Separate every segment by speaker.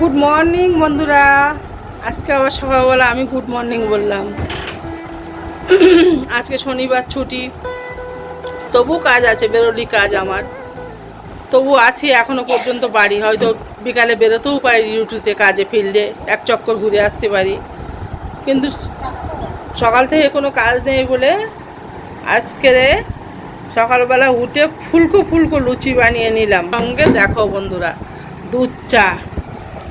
Speaker 1: Good morning বন্ধুরা। আজকে আবার সকালবেলা আমি গুড মর্নিং বললাম। আজকে শনিবার ছুটি। তবু কাজ আছে, বেরোলি কাজ আমার। তবু আছি এখনও পর্যন্ত বাড়ি। হয়তো বিকালে বেরোতেও পারি ডিউটিতে, কাজে, ফিল্ডে। এক চক্কর ঘুরে আসতে পারি। কিন্তু সকাল থেকে কোনো কাজ নেই বলে আজকে সকালবেলা উঠে ফুলকো ফুলকো লুচি বানিয়ে নিলাম। সঙ্গে দেখো বন্ধুরা, দুধ চা।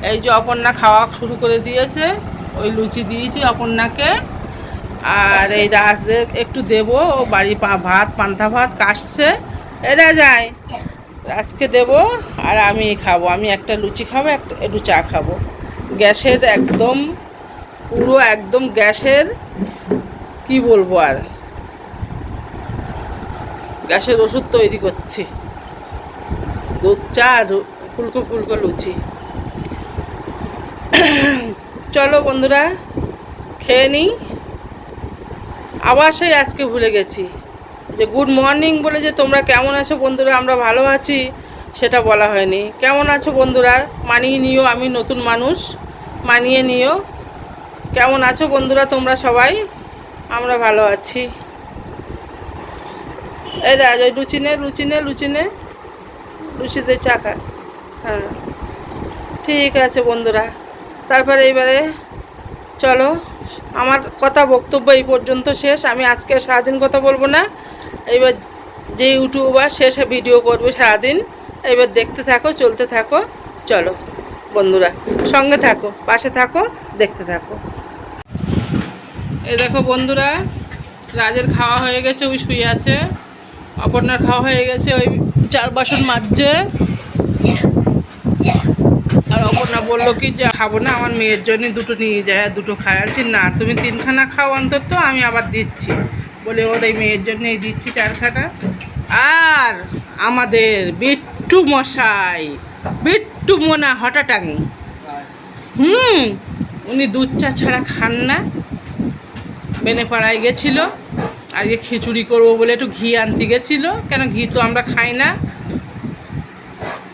Speaker 1: এই যে অপর্ণা খাওয়া শুরু করে দিয়েছে, ওই লুচি দিয়েছি অপর্ণাকে। আর এই রাজে একটু দেবো, ও বাড়ি ভাত, পান্তা ভাত কাশছে এরা যায় আজকে দেব, আর আমি খাব। আমি একটা লুচি খাব, একটা একটু চা খাব। গ্যাসের একদম, পুরো একদম গ্যাসের, কি বলব আর? গ্যাসের ওষুধ তৈরি করছি। দুধ চা আর ফুলকো ফুলকো লুচি। চলো বন্ধুরা, খেয়ে নিই। আবার সেই আজকে ভুলে গেছি যে গুড মর্নিং বলে যে তোমরা কেমন আছো বন্ধুরা, আমরা ভালো আছি, সেটা বলা হয়নি। কেমন আছো বন্ধুরা? মানিয়ে নিও, আমি নতুন মানুষ, মানিয়ে নিও। কেমন আছো বন্ধুরা তোমরা সবাই? আমরা ভালো আছি। এই রাজ ওই লুচি নে লুচি নে লুচি নে লুচিতে চাকা হ্যাঁ। ঠিক আছে বন্ধুরা। তারপরে এইবারে চলো, আমার কথা বক্তব্য এই পর্যন্ত শেষ। আমি আজকে সারাদিন কথা বলব না। এইবার যে ইউটিউবার শেষে ভিডিও করবে সারাদিন। এইবার দেখতে থাকো, চলতে থাকো, চলো বন্ধুরা, সঙ্গে থাকো, পাশে থাকো, দেখতে থাকো। এ দেখো বন্ধুরা, রাজের খাওয়া হয়ে গেছে, ওই শুয়ে আছে। অপর্ণার খাওয়া হয়ে গেছে, ওই চার বাসন মাজছে। আর অপর্ণা বলল কি, যে, খাব না, আমার মেয়ের জন্য দুটো নিয়ে যায় আর দুটো খায়। আছি না, তুমি তিনখানা খাও অন্তত, আমি আবার দিচ্ছি। বলে, ওর এই মেয়ের জন্যই দিচ্ছি চারখানা। আর আমাদের বিট্টু মশাই, বিট্টু মোনা হঠাটাঙি হুম, উনি দুধ চা ছাড়া খান না। বেনেপাড়ায় গেছিল, আজকে খিচুড়ি করব বলে একটু ঘি আনতে গেছিল, কেন ঘি তো আমরা খাই না।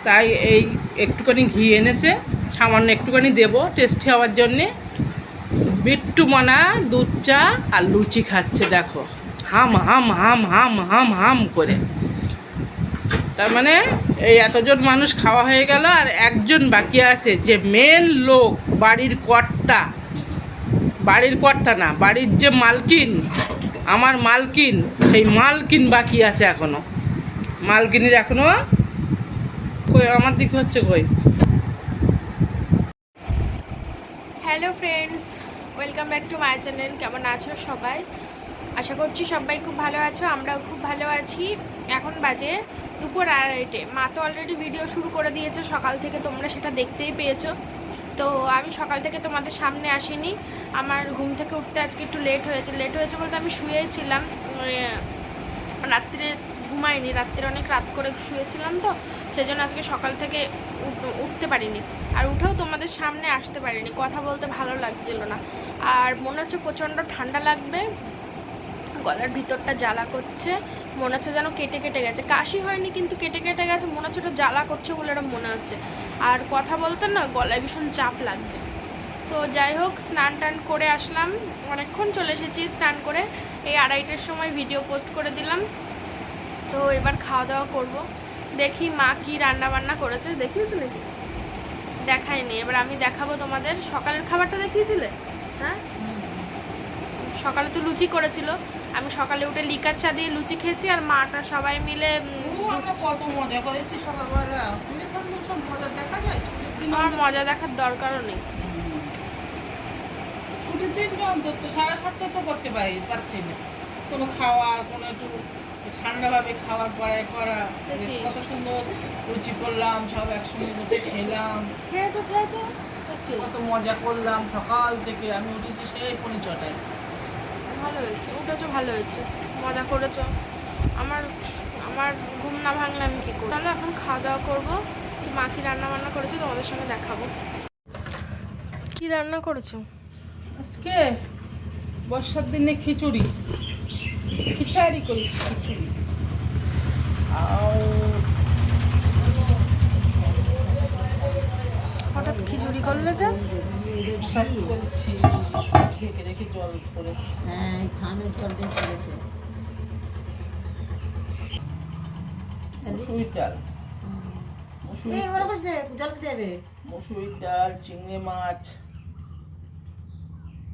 Speaker 1: তাই এই একটুখানি ঘি এনেছে। সামান্য একটুখানি দেবো টেস্টি হওয়ার জন্যে। বিট্টু মানা দুধ চা আর লুচি খাচ্ছে, দেখো। হাম হাম হাম হাম হাম হাম করে। তার মানে এই এতজন মানুষ খাওয়া হয়ে গেল আর একজন বাকি আছে, যে মেন লোক, বাড়ির কর্তা। বাড়ির কর্তা না, বাড়ির যে মালকিন, আমার মালকিন, সেই মালকিন বাকি আছে এখনও। মালকিনের এখনও কই, আমার দিকে হচ্ছে কই?
Speaker 2: Hello friends, welcome back to my channel. কেমন আছো সবাই? আশা করছি সবাই খুব ভালো আছো, আমরাও খুব ভালো আছি। এখন বাজে দুপুর আড়াইটে। মা তো অলরেডি ভিডিও শুরু করে দিয়েছে, সকাল থেকে তোমরা সেটা দেখতেই পেয়েছ। তো আমি সকাল থেকে তোমাদের সামনে আসিনি। আমার ঘুম থেকে উঠতে আজকে একটু লেট হয়েছে। লেট হয়েছে বলতে আমি শুয়েই ছিলাম। রাত্রে ঘুমাইনি, রাত্রে অনেক রাত করে শুয়েছিলাম তো। সেই জন্য আজকে সকাল থেকে উঠতে পারিনি। আর উঠেও তোমাদের সামনে আসতে পারিনি। কথা বলতে ভালো লাগছিল না। আর মনে হচ্ছে প্রচণ্ড ঠান্ডা লাগবে। গলার ভিতরটা জ্বালা করছে। মনে হচ্ছে যেন কেটে কেটে গেছে। কাশি হয়নি, কিন্তু কেটে কেটে গেছে। মনে হচ্ছে ওটা জ্বালা করছে বলে ওটা মনে হচ্ছে। আর কথা বলতে না, গলায় ভীষণ চাপ লাগছে। তো যাই হোক, স্নান টান করে আসলাম। অনেকক্ষণ চলে এসেছি স্নান করে। এই আড়াইটার সময় ভিডিও পোস্ট করে দিলাম। তো এবার খাওয়া দাওয়া করব। দেখি মা কি রান্না বান্না করেছে দেখিয়েছে নাকি? দেখায়নি। এবার আমি দেখাবো তোমাদের সকালের খাবারটা দেখিয়েছিলে? হ্যাঁ? সকালে তো লুচি করেছিল। আমি সকালে উঠে লিকার চা দিয়ে লুচি খেয়েছি আর মাটা সবাই মিলে
Speaker 1: কত মজা করেছি সকালবেলা।
Speaker 2: আমার মজা দেখার দরকারও নেই।
Speaker 1: ছুটির দিন তো অন্তত সাড়ে সাতটা তো করতে পারি পারছি না। কোনো খাওয়া কোনো একটু ঠান্ডাভাবে খাবার পরে করা। কত সুন্দর লুচি করলাম সব একসঙ্গে বসে খেলাম।
Speaker 2: খেয়েছো খেয়েছো।
Speaker 1: কত মজা করলাম সকাল থেকে আমি উঠেছি সেই পনি ছটায়।
Speaker 2: ভালো হয়েছে উঠেছো ভালো হয়েছে। মজা করেছ। আমার আমার ঘুম না ভাঙলে আমি কী করব? তাহলে এখন খাওয়া দাওয়া করব। মা কি রান্না বান্না করেছে তোমাদের সঙ্গে দেখাবো। কি রান্না করেছ?
Speaker 1: আজকে বর্ষার দিনে খিচুড়ি। খিচাড়ি খিচুড়ি। আর
Speaker 2: হঠাৎ খিচুড়ি ফেলেছে
Speaker 1: সব করেছি। ঢেকে রেখে জল
Speaker 3: হ্যাঁ
Speaker 1: মুসুরির ডাল। মুসুরির
Speaker 3: এই ওরা বসে জল দেবে
Speaker 1: মুসুরির ডাল চিংড়ি মাছ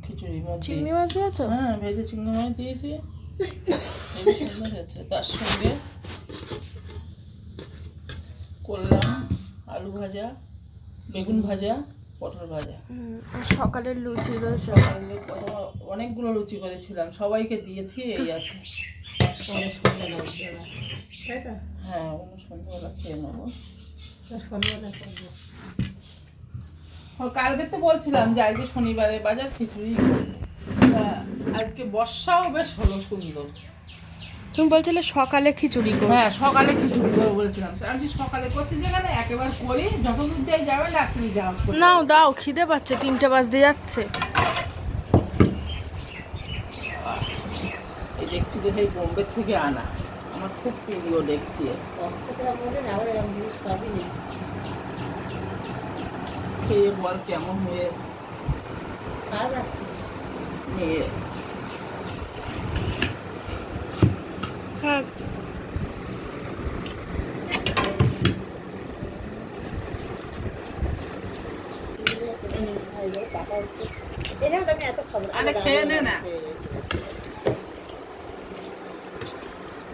Speaker 1: খিচুড়ির মধ্যে
Speaker 2: চিংড়ি মাছ দিয়েছ?
Speaker 1: হ্যাঁ ভেজে চিংড়ি মাছ দিয়েছি। সুন্দর হয়েছে তার সঙ্গে করলাম আলু ভাজা বেগুন ভাজা পটল ভাজা
Speaker 2: আর সকালের লুচি রয়েছে।
Speaker 1: অনেকগুলো লুচি করেছিলাম সবাইকে দিয়ে দিয়ে এই আছে। হ্যাঁ অন্য সন্ধ্যাবেলা খেয়ে নেব।
Speaker 3: সন্ধ্যেবেলা করব।
Speaker 1: কালকে তো বলছিলাম যে আজকে শনিবারে বাজার খিচুড়ি। তা আজকে বর্ষাও বেশ হলো সুন্দর।
Speaker 2: তুমি বলছিলে সকালে খিচুড়ি করো।
Speaker 1: হ্যাঁ সকালে খিচুড়ি করে বলেছিলাম। আমি সকালে করছি যেখানে একেবারে করি যখন দূর যাই যাবে না রাত্রি যাও।
Speaker 2: নাও দাও খিদে পাচ্ছে তিনটে বাজতে যাচ্ছে।
Speaker 1: এই দেখছি যে বোম্বে থেকে আনা। আমার খুব প্রিয় দেখছি। খেয়ে বল কেমন হয়েছে
Speaker 3: রাখছিস
Speaker 1: মেয়ে
Speaker 2: হ্যাঁ
Speaker 3: এটাও তো আমি এত খবর
Speaker 1: আরে খেয়ে নে না।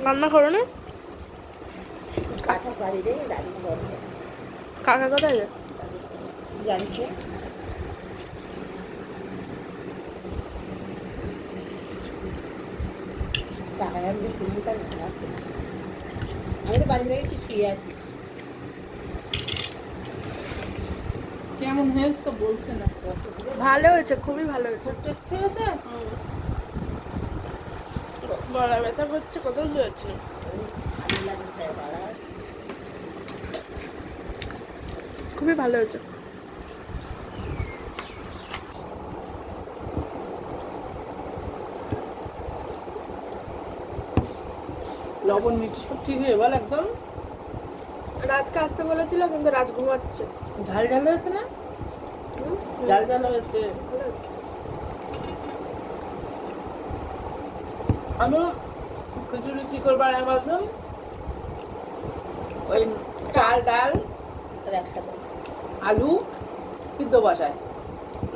Speaker 2: রান্না করো না? কাকা কোথায়?
Speaker 3: জানিস আমি তার আমি তো বাড়ি থেকে একটু শুয়ে আছি।
Speaker 1: কেমন হয়েছে তো বলছে না।
Speaker 2: ভালো হয়েছে খুবই ভালো হয়েছে।
Speaker 1: টেস্ট হয়েছে?
Speaker 2: গলা ব্যথা করছে কোথাও হয়েছে খুবই ভালো হয়েছে।
Speaker 1: লবণ মিষ্টি সব ঠিক হয়ে বল একদম।
Speaker 2: রাজকে আসতে বলেছিল কিন্তু রাজ ঘুমাচ্ছে।
Speaker 1: ঝাল ঝাল হয়েছে না? ঝাল ঝাল হয়েছে। আমি খিচুড়ি কি করবার আমি ভাবলাম ওই চাল ডাল
Speaker 3: একসাথে।
Speaker 1: আলু সিদ্ধ বসায়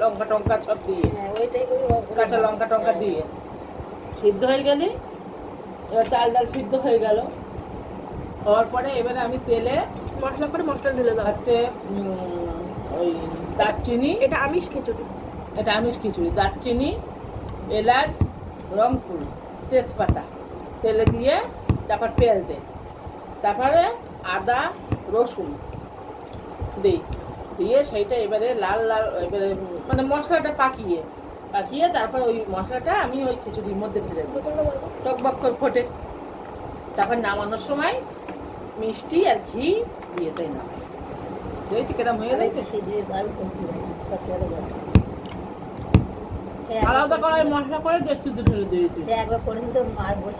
Speaker 1: লঙ্কা টঙ্কা সব দিয়ে।
Speaker 3: হ্যাঁ
Speaker 1: কাঁচা লঙ্কা টঙ্কা দিয়ে। সিদ্ধ হয়ে গেলে এবার চাল ডাল সিদ্ধ হয়ে গেল। হওয়ার পরে এবারে আমি তেলে
Speaker 2: মশলা করে মশলা ঢেলে দাও।
Speaker 1: হচ্ছে ওই দারচিনি।
Speaker 2: এটা আমিষ খিচুড়ি।
Speaker 1: এটা আমিষ খিচুড়ি। দারচিনি এলাচ রংপুর তেজপাতা। তেলে দিয়ে তারপর পেঁয়াজ দে। তারপরে আদা রসুন দিই দিয়ে সেইটা এবারে লাল লাল এবারে মানে মশলাটা পাকিয়ে পাকিয়ে তারপর ওই মশলাটা আমি ওই খিচুড়ির মধ্যে ঢেলে দেবো। টকবক করে ফোটে। তারপর নামানোর সময় মিষ্টি আর ঘি দিয়ে দেয় নামাই হয়েছে কেরম হয়ে গেছে?
Speaker 3: হয়
Speaker 1: আলাদা করে মশলা করে দেড় সিদ্ধ ঢেলে দিয়েছি।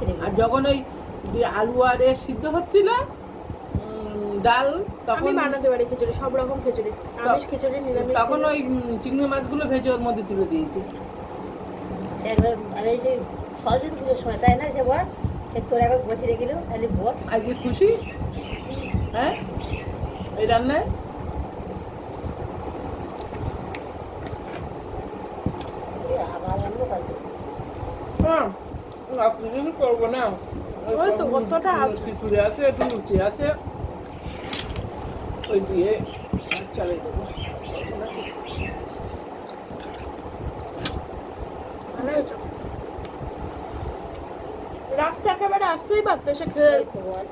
Speaker 3: রেখে
Speaker 1: আর যখন ওই আলু আর এ সিদ্ধ হচ্ছিল ডাল তখন
Speaker 2: বানাতে পারি খিচুড়ি সব রকম খিচুড়ি। আমিষ খিচুড়ি নিরামিষ
Speaker 1: তখন ওই চিংড়ি মাছগুলো ভেজে ওর মধ্যে তুলে দিয়েছি।
Speaker 3: সে আমি সেই সরস্বতী পুজোর সময় তাই না সে বল তোর একবার বসে রেখেছিল তাহলে বল
Speaker 1: আজকে খুশি? হ্যাঁ? এই রান্নায়? হ্যাঁ করব না।
Speaker 2: ওই তো, কতটা আছে।
Speaker 1: খিচুড়ি আছে একটু লুচি আছে। ওই দিয়ে চালিয়ে দেবো।
Speaker 2: রাস্তা একেবারে আসতেই পারতো সে খেয়ে
Speaker 3: এই তো বল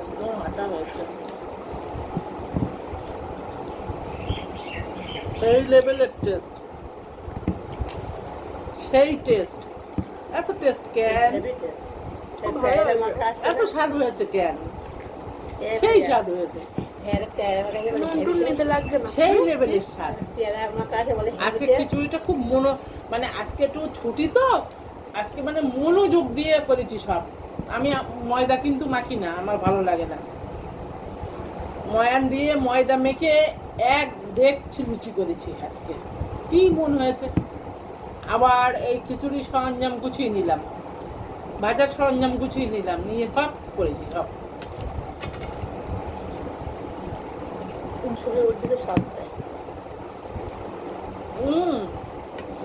Speaker 1: একদম আটা হয়েছে সেই লেভেলের টেস্ট সেই টেস্ট এত টেস্ট কেন
Speaker 3: হেভি টেস্ট
Speaker 2: খুব ভালো
Speaker 3: ফ্রাইড মাখা
Speaker 1: এত স্বাদ হয়েছে কেন?
Speaker 3: সেই
Speaker 1: স্বাদ হয়েছে। সেই লেভেলের স্বাদ। আজকে খিচুড়িটা খুব মনো মানে আজকে একটু ছুটি তো আজকে মানে মনোযোগ দিয়ে করেছি সব। আমি ময়দা কিন্তু মাখি না আমার ভালো লাগে না। ময়ান দিয়ে ময়দা মেখে এক ডেকছি লুচি করেছি আজকে। কি মন হয়েছে? আবার এই খিচুড়ি সরঞ্জাম গুছিয়ে নিলাম। ভাজার সরঞ্জাম গুছিয়ে নিলাম নিয়ে সব করেছি সব।
Speaker 3: উঠবে তো দেয়?
Speaker 1: হুম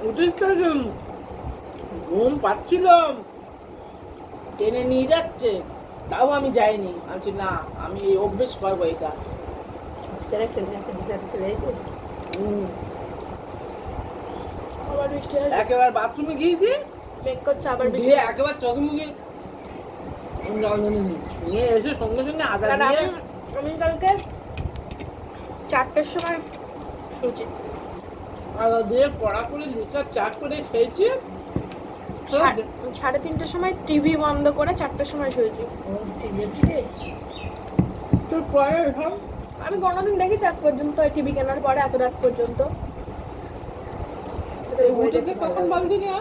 Speaker 1: উঠিস তো ঘুম পাচ্ছিলাম। টেনে নিয়ে যাচ্ছে তাও আমি যাইনি। আমি না আমি এই অভ্যেস করব এটা।
Speaker 3: বিছানা আসতে চলে
Speaker 1: হুম। একেবারে বাথরুমে গিয়েছি
Speaker 2: বেক করছে আবার
Speaker 1: দিয়ে একেবারে চকমুখে নিয়ে এসে সঙ্গে সঙ্গে আদা দিয়ে।
Speaker 2: আমি কালকে চারটের সময় শুয়েছি।
Speaker 1: আদা দিয়ে পড়া করে চার চা করে খেয়েছি।
Speaker 2: সাড়ে- তিনটের সময় টিভি বন্ধ করে চারটের সময় শুয়েছি।
Speaker 1: তোর পরে
Speaker 2: আমি কোনোদিন দেখেছি আজ পর্যন্ত টিভি কেনার পরে এত রাত পর্যন্ত।
Speaker 1: উঠেছে কখন বলদি না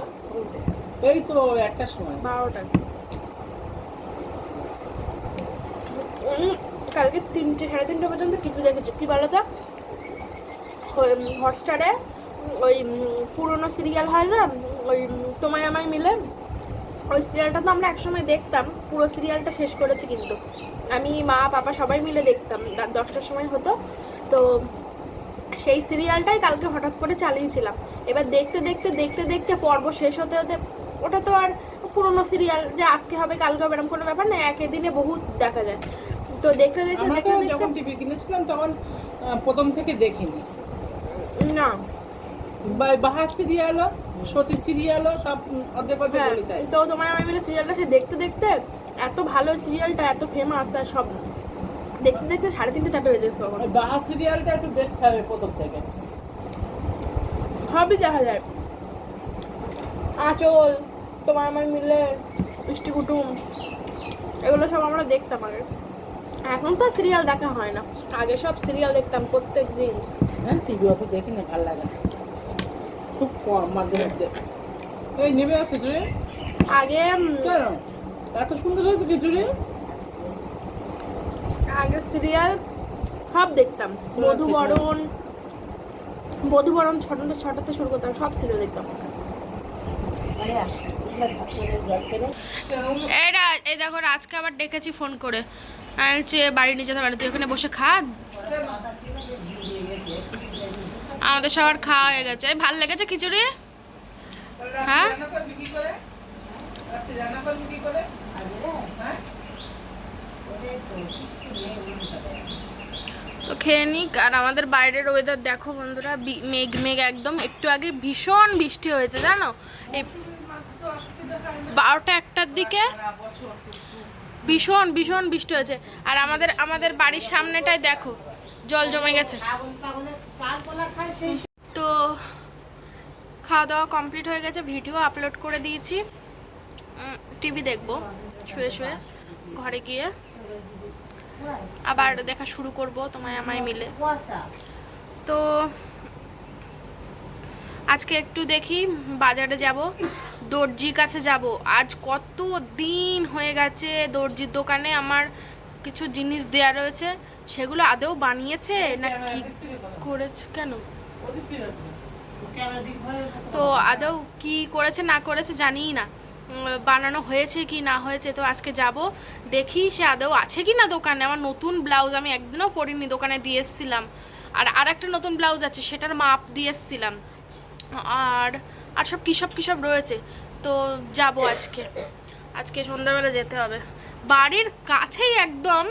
Speaker 1: এই তো একটা সময়।
Speaker 2: বারোটা। কালকে তিনটে, সাড়ে তিনটে পর্যন্ত টিভি দেখেছি। কি বলো তো? হটস্টারে ওই পুরোনো সিরিয়াল হয় না? ওই তোমায় আমায় মিলে। ওই সিরিয়ালটা তো আমরা একসময় দেখতাম। পুরো সিরিয়ালটা শেষ করেছি কিন্তু। আমি, মা, পাপা সবাই মিলে দেখতাম। রাত দশটার সময় হতো। তো সেই সিরিয়ালটাই কালকে হঠাৎ করে চালিয়েছিলাম। এবার দেখতে দেখতে দেখতে দেখতে পর্ব শেষ হতে হতে ওটা তো আর পুরোনো সিরিয়াল যে আজকে হবে কালকে হবে এরকম কোনো ব্যাপার না একই দিনে বহুত দেখা যায়। তো দেখতে দেখতে দেখতে
Speaker 1: যখন টিভি কিনেছিলাম তখন প্রথম থেকে দেখিনি।
Speaker 2: না।
Speaker 1: বা- বাহাসকে দিয়ে এলো সতী সিরিয়ালও সব অর্ধেক অর্ধেক
Speaker 2: হ্যাঁ
Speaker 1: বলে দেয়
Speaker 2: তো তোমার আমি মিলে সিরিয়ালটাকে দেখতে দেখতে এত ভালো সিরিয়ালটা এত ফেমাস আর সব দেখতে দেখতে সাড়ে তিনটে চারটে বেজে গেছে কখন।
Speaker 1: ওই বাহা সিরিয়ালটা একটু দেখতে হবে প্রথম থেকে।
Speaker 2: সবই দেখা যায়। আঁচল। তোমার আমার মিলে মিষ্টি কুটুম এগুলো সব আমরা দেখতাম আগে। এখন তো সিরিয়াল দেখা হয় না। আগে সব সিরিয়াল দেখতাম প্রত্যেক দিন
Speaker 1: হ্যাঁ টিভি অত দেখি না ভালো লাগে খুব কম মাঝে মধ্যে। এই নেবে আর খিচুড়ি?
Speaker 2: আগে
Speaker 1: এত সুন্দর হয়েছে খিচুড়ি?
Speaker 2: আগে সিরিয়াল সব দেখতাম। মধুবরণ মধুবরণ ছটাতে ছটাতে শুরু করতাম সব সিরিয়াল দেখতাম। এইটা এই দেখো আজকে আবার ডেকেছি ফোন করে। বলছি বাড়ি নিয়ে যেতে পারে তুই ওখানে বসে খা। আমাদের সবার খাওয়া হয়ে গেছে। ভালো লেগেছে খিচুড়ি? হ্যাঁ? তো খেয়ে নিক, আর আমাদের বাইরের ওয়েদার দেখো বন্ধুরা মেঘ মেঘ একদম, একটু আগে ভীষণ বৃষ্টি হয়েছে, জানো? এই বারোটা একটার দিকে ভীষণ ভীষণ বৃষ্টি হয়েছে। আর আমাদের আমাদের বাড়ির সামনেটায় দেখো, জল জমে গেছে। তো খাওয়া দাওয়া কমপ্লিট হয়ে গেছে ভিডিও আপলোড করে দিয়েছি। টিভি দেখব, শুয়ে শুয়ে, ঘরে গিয়ে। আবার দেখা শুরু করব, তোমায়, আমায় মিলে। তো আজকে একটু দেখি, বাজারে যাব। দর্জির কাছে যাব। আজ কত দিন হয়ে গেছে দর্জির দোকানে, আমার কিছু জিনিস দেয়া রয়েছে, সেগুলো আদৌ বানিয়েছে না কি করেছে কেন? তো আদৌ কি করেছে, না করেছে জানিই না। বানানো হয়েছে কি না হয়েছে তো আজকে যাব। দেখি সে আদৌ আছে কি না দোকানে। আমার নতুন ব্লাউজ আমি একদিনও পরিনি, দোকানে দিয়ে এসেছিলাম। আর আর একটা নতুন ব্লাউজ আছে, সেটার মাপ দিয়ে এসেছিলাম। আর আর সব কী সব কী সব রয়েছে? তো যাব আজকে। আজকে সন্ধ্যাবেলা যেতে হবে। বাড়ির কাছেই একদম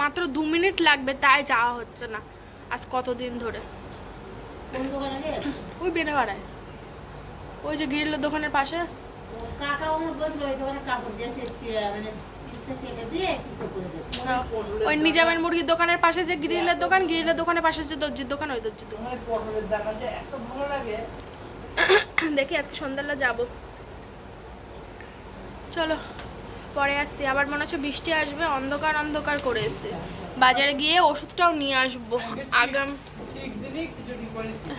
Speaker 2: মাত্র দু মিনিট লাগবে তাই যাওয়া হচ্ছে না। আজ কতদিন ধরে? ওই বেড়ে বেড়ায় ওই যে গ্রিলের দোকানের পাশে।
Speaker 3: ওই মানে দেবে?
Speaker 2: ওই নিজামের মুরগির দোকানের পাশে যে গ্রিলের দোকান গ্রিলের দোকানের পাশে যে দর্জির দোকান ওই দর্জির দোকান।
Speaker 1: ভালো লাগে।
Speaker 2: দেখি আজকে সন্ধ্যাবেলা যাব। চলো, পরে আসছি। আবার মনে হচ্ছে বৃষ্টি আসবে, অন্ধকার অন্ধকার করে এসছে। বাজারে গিয়ে ওষুধটাও নিয়ে আসব। আগাম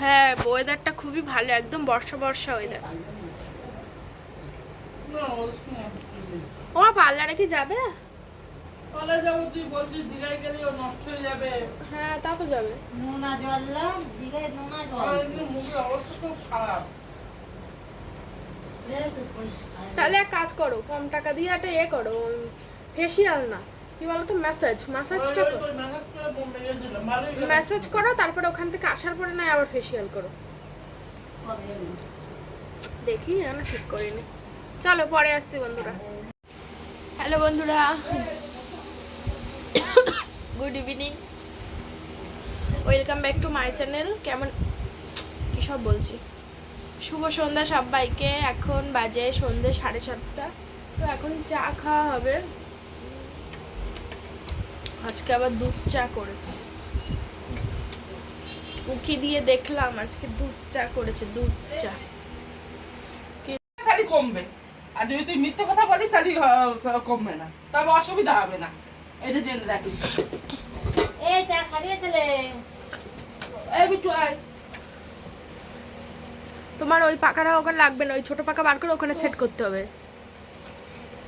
Speaker 2: হ্যাঁ ওয়েদারটা খুবই ভালো, একদম বর্ষা বর্ষা ওয়েদার। ও পার্লারে কি যাবে?
Speaker 1: হয়ে যাবে।
Speaker 2: হ্যাঁ তা তো যাবে।
Speaker 3: নোনা জল দিঘায় নোনা জল।
Speaker 1: মুখের অবস্থা খুব খারাপ।
Speaker 3: এই তো পরিষ্কার।
Speaker 2: তাহলে এক কাজ করো কম টাকা দিয়ে একটা এ করো ফেসিয়াল না কি বলো তো ম্যাসাজ ম্যাসাজটা
Speaker 1: ম্যাসাজ করে।
Speaker 2: তারপরে ওখান থেকে আসার পরে না আবার ফেসিয়াল করো। দেখি আমি ঠিক করিনি। চলো পরে আসছি বন্ধুরা। হ্যালো বন্ধুরা। Good evening welcome back to my channel কেমন কি সব বলছি? শুভ সন্ধ্যা সবাইকে। এখন বাজে সন্ধ্যে সাড়ে সাতটা। তো এখন চা খাওয়া হবে। আজকে আবার দুধ চা করেছে। উকি দিয়ে দেখলাম আজকে দুধ চা করেছে, দুধ চা।
Speaker 1: কমবে। আর যদি তুই মিথ্যে কথা বলিস তাহলে কমবে না। তবে অসুবিধা হবে না। এটা জেনে রাখিস।
Speaker 3: চা খাবিয়ে
Speaker 1: এই বিট্টু আয়।
Speaker 2: তোমার ওই পাকাটা ওখানে লাগবে না ওই ছোট পাকা বার করে ওখানে সেট করতে হবে।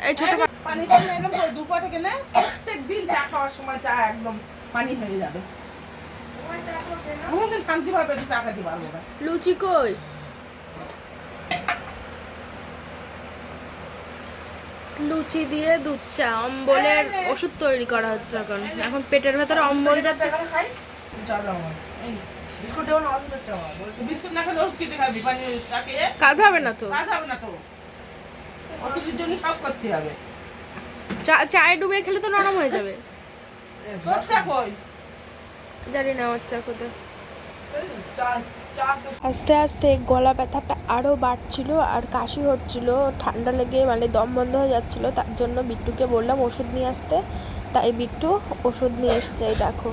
Speaker 2: এই ছোট
Speaker 1: পানি টানি একদম তোর দুপা থেকে না প্রত্যেক দিন চা খাওয়ার সময় চা একদম পানি হয়ে যাবে। শান্তি ভাবে চা খেতে পারব না।
Speaker 2: লুচি কই? লুচি দিয়ে দুধ চা অম্বলের ওষুধ তৈরি করা হচ্ছে এখন। এখন পেটের ভেতরে অম্বল যাচ্ছে। কাজ হবে না তো?
Speaker 1: কাজ হবে না তো। ওষুধের জন্য সব করতে হবে।
Speaker 2: চা চায়ে ডুবে খেলে তো নরম হয়ে যাবে। জানি না আমার চা কোথায়। আস্তে আস্তে গলা ব্যথাটা আরও বাড়ছিল আর কাশি হচ্ছিল, ঠান্ডা লেগে মানে দম বন্ধ হয়ে যাচ্ছিল, তার জন্য বিট্টুকে বললাম ওষুধ নিয়ে আসতে। তাই বিট্টু ওষুধ নিয়ে এসেছে, এই দেখো।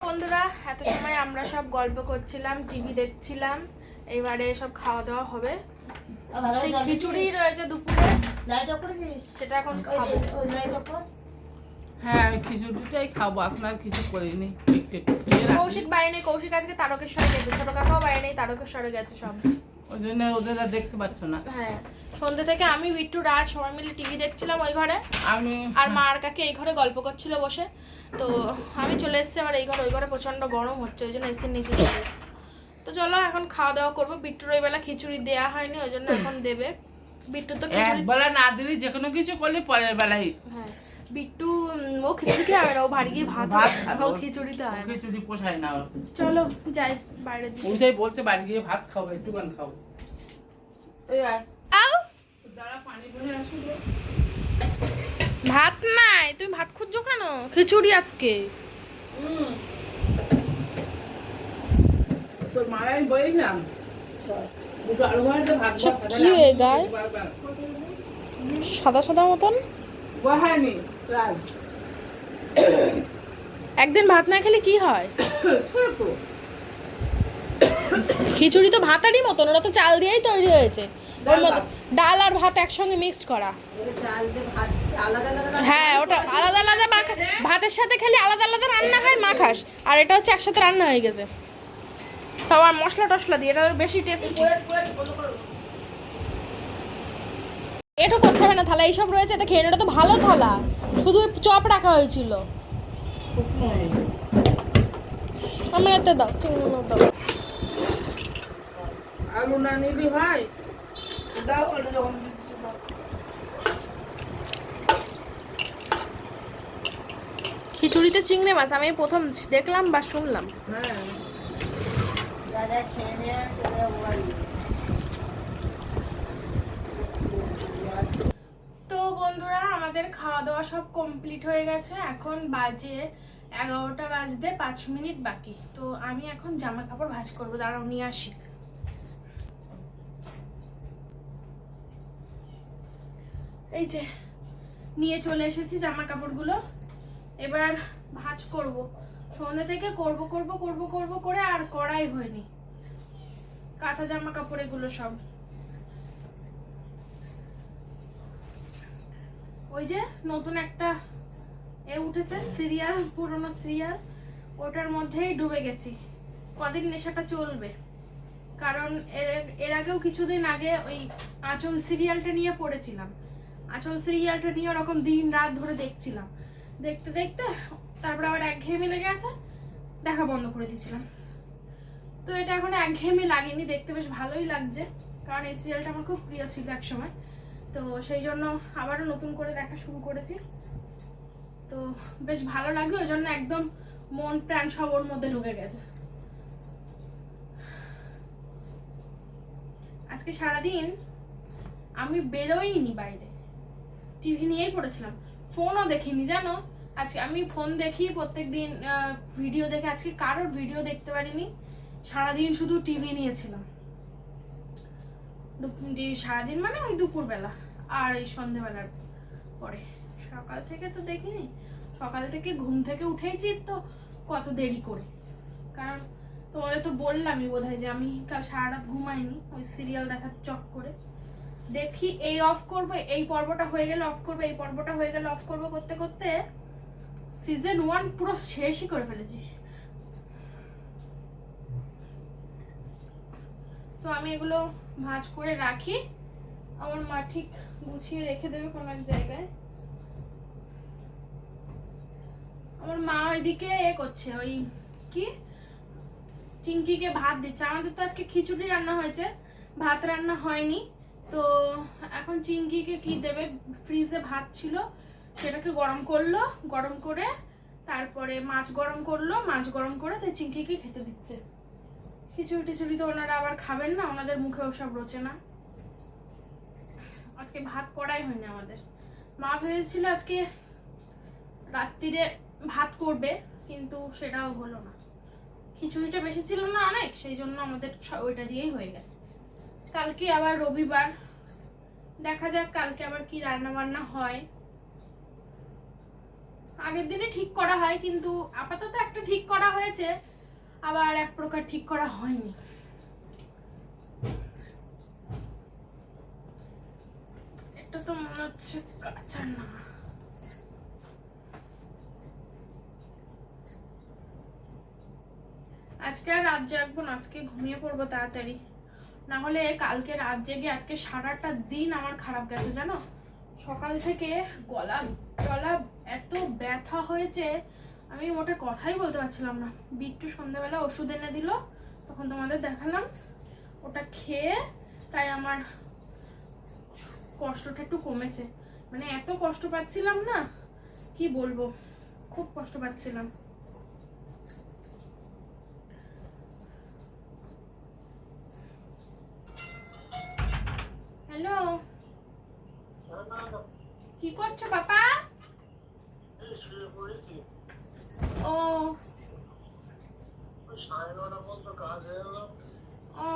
Speaker 2: বন্ধুরা, এত সময় আমরা সব গল্প করছিলাম, টিভি দেখছিলাম, এবারে সব খাওয়া দাওয়া হবে। সেই খিচুড়ি রয়েছে দুপুরে। সেটা এখন
Speaker 1: হ্যাঁ খিচুড়িটাই খাব, আপনার কিছু করিনি। একটু একটু
Speaker 2: কৌশিক বাইরে নেই কৌশিক আজকে তারকেশ্বরে গেছে ছোট কাকাও বাইরে নেই তারকেশ্বরে গেছে সব।
Speaker 1: ওই জন্য ওদের আর দেখতে পাচ্ছ না।
Speaker 2: হ্যাঁ সন্ধ্যে থেকে আমি বিট্টু রাজ সবাই মিলে টিভি দেখছিলাম ওই ঘরে।
Speaker 1: আমি
Speaker 2: আর মা আর কাকে এই ঘরে গল্প করছিল বসে। তো আমি চলে এসেছি আবার এই ঘরে ওই ঘরে প্রচণ্ড গরম হচ্ছে ওই জন্য এসির নিচে চলে এসেছি। তো চলো এখন খাওয়া দাওয়া করব। বিট্টুর ওই বেলা খিচুড়ি দেওয়া হয়নি ওই জন্য এখন দেবে। বিট্টু তো খিচুড়ি
Speaker 1: একবেলা না দিলে যে কোনো কিছু করলে পরের বেলায়।
Speaker 2: হ্যাঁ। বিট্টু ও খিচুড়ি খেয়ে হবে ও বাড়ি গিয়ে ভাত খাবে। ও খিচুড়িতে না।
Speaker 1: খিচুড়ি পোষায় না
Speaker 2: চলো যাই বাইরে দিকে।
Speaker 1: ওইটাই বলছে বাড়ি গিয়ে ভাত খাব একটুখান খাব এই আর
Speaker 2: আও
Speaker 1: দাঁড়া পানি বলে আসব
Speaker 2: ভাত নাই তুমি ভাত খুঁজছো কেন? খিচুড়ি আজকে।
Speaker 1: তোর মারা আমি দুটো আলু ভাজা ভাত
Speaker 2: কি হয়ে গায়? সাদা সাদা মতন? একদিন ভাত না খেলে কি হয়?
Speaker 1: সে তো।
Speaker 2: খিচুড়ি তো ভাতারই মতন ওরা তো চাল দিয়েই তৈরি হয়েছে। ওর
Speaker 1: ডাল
Speaker 2: মতো ডাল আর ভাত একসঙ্গে মিক্সড করা। হ্যাঁ ওটা আলাদা আলাদা মাখা ভাতের সাথে খালি আলাদা আলাদা রান্না হয় মাখাস। আর এটা হচ্ছে একসাথে রান্না হয়ে গেছে। তাও আর মশলা টশলা দিয়ে এটা বেশি টেস্টি এটা করতে হবে না থালা এইসব রয়েছে এটা খেয়ে এটা তো ভালো থালা। শুধু চপ রাখা হয়েছিল।
Speaker 1: হয়ে।
Speaker 2: আমার এতে দাও চিংড়ি মাছ দাও।
Speaker 1: আলু না নিলি ভাই?
Speaker 3: দাও যখন
Speaker 2: খিচুড়িতে চিংড়ি মাছ আমি প্রথম দেখলাম বা শুনলাম।
Speaker 1: হ্যাঁ।
Speaker 3: যা খেয়ে নিয়ে চলে যাব বাড়ি।
Speaker 2: তো বন্ধুরা, আমাদের খাওয়া দাওয়া সব কমপ্লিট হয়ে গেছে। এখন বাজে এগারোটা বাজতে পাঁচ মিনিট বাকি। তো আমি এখন জামা কাপড় ভাজ করব। দাঁড়াও, নিয়ে আসি। এই যে, নিয়ে চলে এসেছি জামা কাপড়গুলো এবার ভাজ করব। সন্ধ্যে থেকে করব করব করব করব করে আর করাই হয়নি। কাঁচা জামা কাপড় এগুলো সব। ওই যে নতুন একটা এ উঠেছে, সিরিয়াল, পুরনো সিরিয়াল, ওটার মধ্যেই ডুবে গেছি। কদিন নেশাটা চলবে। কারণ এর আগেও কিছুদিন আগে ওই আঁচল সিরিয়ালটা নিয়ে পড়েছিলাম। আঁচল সিরিয়ালটা নিয়ে ওরকম দিন রাত ধরে দেখছিলাম। দেখতে দেখতে তারপর আবার একঘেয়েমি লেগে আছে, দেখা বন্ধ করে দিয়েছিলাম। তো এটা এখন একঘেয়েমি লাগেনি, দেখতে বেশ ভালোই লাগছে। কারণ এই সিরিয়ালটা আমার খুব প্রিয় ছিল এক সময় তো সেই জন্য আবারও নতুন করে দেখা শুরু করেছি। তো বেশ ভালো লাগল, ওই জন্য একদম মন প্রাণ সব ওর মধ্যে ঢুকে গেছে। আজকে সারাদিন আমি বেরোইনি বাইরে। টিভি নিয়েই পড়েছিলাম, ফোনও দেখিনি, জানো? আজকে আমি ফোন দেখি প্রত্যেকদিন ভিডিও দেখে, আজকে কারোর ভিডিও দেখতে পারিনি। সারাদিন শুধু টিভি নিয়েছিলাম। যে সারাদিন মানে ওই দুপুরবেলা আর এই সন্ধেবেলার পরে। সকাল থেকে তো দেখিনি, সকাল থেকে ঘুম থেকে উঠেইছি তো কত দেরি করে। কারণ তোমাদের তো বললামই বোধ হয় যে আমি কাল সারা রাত ঘুমাইনি, ওই সিরিয়াল দেখার চক করে। দেখি এই অফ করব, এই পর্বটা হয়ে গেলে অফ করব, এই পর্বটা হয়ে গেলে অফ করব করতে করতে সিজন ওয়ান পুরো শেষই করে ফেলেছি। তো আমি এগুলো ভাঁজ করে রাখি। আমার মা ঠিক গুছিয়ে রেখে দেবে কোনো এক জায়গায়। আমার মা ওইদিকে এ করছে, ওই কি? চিঙ্কিকে ভাত দিচ্ছে। আমাদের তো আজকে খিচুড়ি রান্না হয়েছে, ভাত রান্না হয়নি। তো এখন চিঙ্কিকে কি দেবে? ফ্রিজে ভাত ছিল, সেটাকে গরম করল, গরম করে তারপরে মাছ গরম করল, মাছ গরম করে তাই চিঙ্কিকে খেতে দিচ্ছে। খিচুড়ি টিচুড়ি তো ওনারা আবার খাবেন না, ওনাদের মুখে ওসব রোচে না। আজকে ভাত করাই হয়নি আমাদের। মা ভেবেছিল আজকে রাত্রিরে ভাত করবে, কিন্তু সেটাও হলো না। খিচুড়িটা বেশি ছিল না অনেক, সেই জন্য আমাদের ওইটা দিয়েই হয়ে গেছে। কালকে আবার রবিবার। দেখা যাক কালকে আবার কি রান্না বান্না হয়। আগের দিনে ঠিক করা হয়, কিন্তু আপাতত একটা ঠিক করা হয়েছে। আবার এক প্রকার ঠিক করা হয়নি। এটা তো মনে হচ্ছে কাঁচা না। আজকে আর রাত জাগবো না, আজকে ঘুমিয়ে পড়ব তাড়াতাড়ি। না হলে কালকে রাত জেগে আজকে সারাটা দিন আমার খারাপ গেছে, জানো? সকাল থেকে গলা গলা এত ব্যথা হয়েছে আমি ওটা কথাই বলতে পারছিলাম না। বিট্টু সন্ধ্যাবেলা ওষুধ এনে দিল, তখন তোমাদের দেখালাম। ওটা খেয়ে তাই আমার কষ্টটা একটু কমেছে। মানে এত কষ্ট পাচ্ছিলাম না, কি বলব? খুব কষ্ট পাচ্ছিলাম হ্যালো কি করছ বাবা ও ও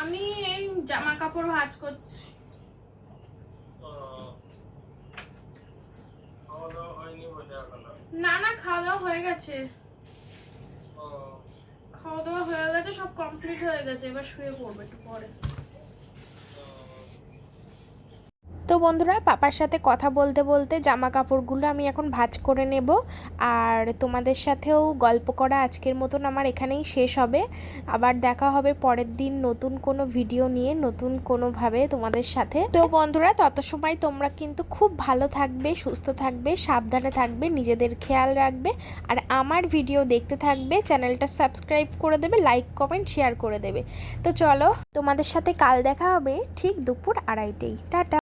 Speaker 2: আমি এই জামা কাপড় ভাঁজ করছি না না খাওয়া দাওয়া হয়ে গেছে। খাওয়া দাওয়া হয়ে গেছে, সব কমপ্লিট হয়ে গেছে। এবার শুয়ে পড়বে একটু পরে।
Speaker 4: তো বন্ধুরা, পাপার সাথে কথা বলতে বলতে জামা কাপড়গুলো আমি এখন ভাজ করে নেব। আর তোমাদের সাথেও গল্প করা আজকের মতন আমার এখানেই শেষ হবে। আবার দেখা হবে পরের দিন নতুন কোনো ভিডিও নিয়ে, নতুন কোনোভাবে তোমাদের সাথে। তো বন্ধুরা, তত সময় তোমরা কিন্তু খুব ভালো থাকবে, সুস্থ থাকবে, সাবধানে থাকবে, নিজেদের খেয়াল রাখবে। আর আমার ভিডিও দেখতে থাকবে, চ্যানেলটা সাবস্ক্রাইব করে দেবে, লাইক, কমেন্ট, শেয়ার করে দেবে। তো চলো, তোমাদের সাথে কাল দেখা হবে ঠিক দুপুর আড়াইটেই। টাটা।